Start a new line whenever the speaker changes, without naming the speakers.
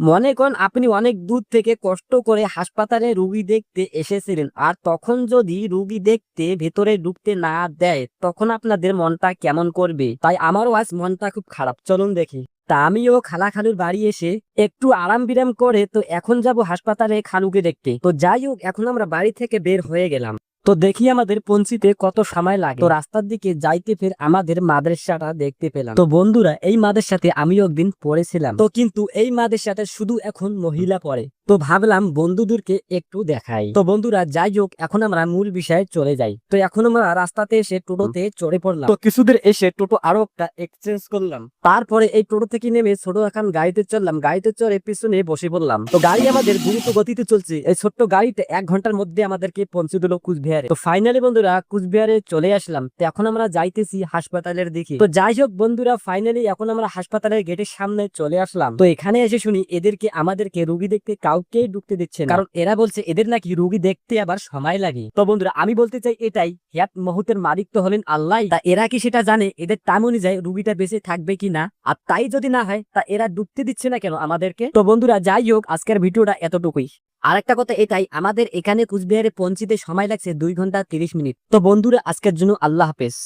মনে করেন আপনি অনেক দূর থেকে কষ্ট করে হাসপাতালে রুগী দেখতে এসেছিলেন, আর তখন যদি রুগী দেখতে ভেতরে ঢুকতে না দেয়, তখন আপনাদের মনটা কেমন করবে? তাই আমারও আজ মনটা খুব খারাপ। চলুন দেখি। তা আমিও খালা খালুর বাড়ি এসে একটু আরাম বিরাম করে, তো এখন যাব হাসপাতালে খালুকে দেখতে। তো যাই হোক, এখন আমরা বাড়ি থেকে বের হয়ে গেলাম। তো দেখি আমাদের পঞ্চিতে কত সময় লাগে। তো রাস্তার দিকে যাইতে ফের আমাদের মাদ্রাসাটা দেখতে পেলাম। তো বন্ধুরা, এই মাদ্রাসাতে আমিও একদিন পড়েছিলাম। তো কিন্তু এই মাদ্রাসাতে শুধু এখন মহিলা পড়ে। তো ভাবলাম বন্ধুদেরকে একটু দেখাই। তো বন্ধুরা, যাই হোক, এখন আমরা মূল বিষয়ে চলে যাই। তো এখন আমরা রাস্তাতে এসে টোটোতে চড়ে পড়লাম। তো কিছুদের এসে টোটো আরও একটা এক্সচেঞ্জ করলাম। তারপরে এই টোটো থেকে নেমে ছোট এখন গাড়িতে চললাম গাড়িতে চড়ে পিছনে বসে পড়লাম। তো গাড়ি আমাদের দ্রুত গতিতে চলছে। এই ছোট্ট গাড়িতে এক ঘণ্টার মধ্যে আমাদেরকে পৌঁছে দিল কুচবিহারে। তো ফাইনালি বন্ধুরা, কুচবিহারে চলে আসলাম। তো এখন আমরা যাইতেছি হাসপাতালের দিকে। তো যাই হোক বন্ধুরা ফাইনালি এখন আমরা হাসপাতালের গেটের সামনে চলে আসলাম। তো এখানে এসে শুনি এদেরকে, আমাদেরকে রুগী দেখতে কাউকে ঢুকতে দিচ্ছে কারণ এরা বলছে এদের নাকি রুগী দেখতে আবার সময় লাগে। তো বন্ধুরা আমি বলতে চাই এটাই হিয়াত মহুতের মালিক তো হলেন আল্লাহ। তা এরা কি সেটা জানে? এদের টাইম অনুযায়ী রুগীটা বেঁচে থাকবে কি না? আর তাই যদি না হয় তা এরা ঢুকতে দিচ্ছে না কেন আমাদেরকে? তো বন্ধুরা যাই হোক আজকের ভিডিওটা এতটুকুই। আরেকটা কথা এটাই আমাদের এখানে কুচবিহারে পৌঁছিতে সময় লাগছে দুই ঘণ্টা তিরিশ মিনিট। তো বন্ধুরা আজকের জন্য আল্লাহ হাফেজ।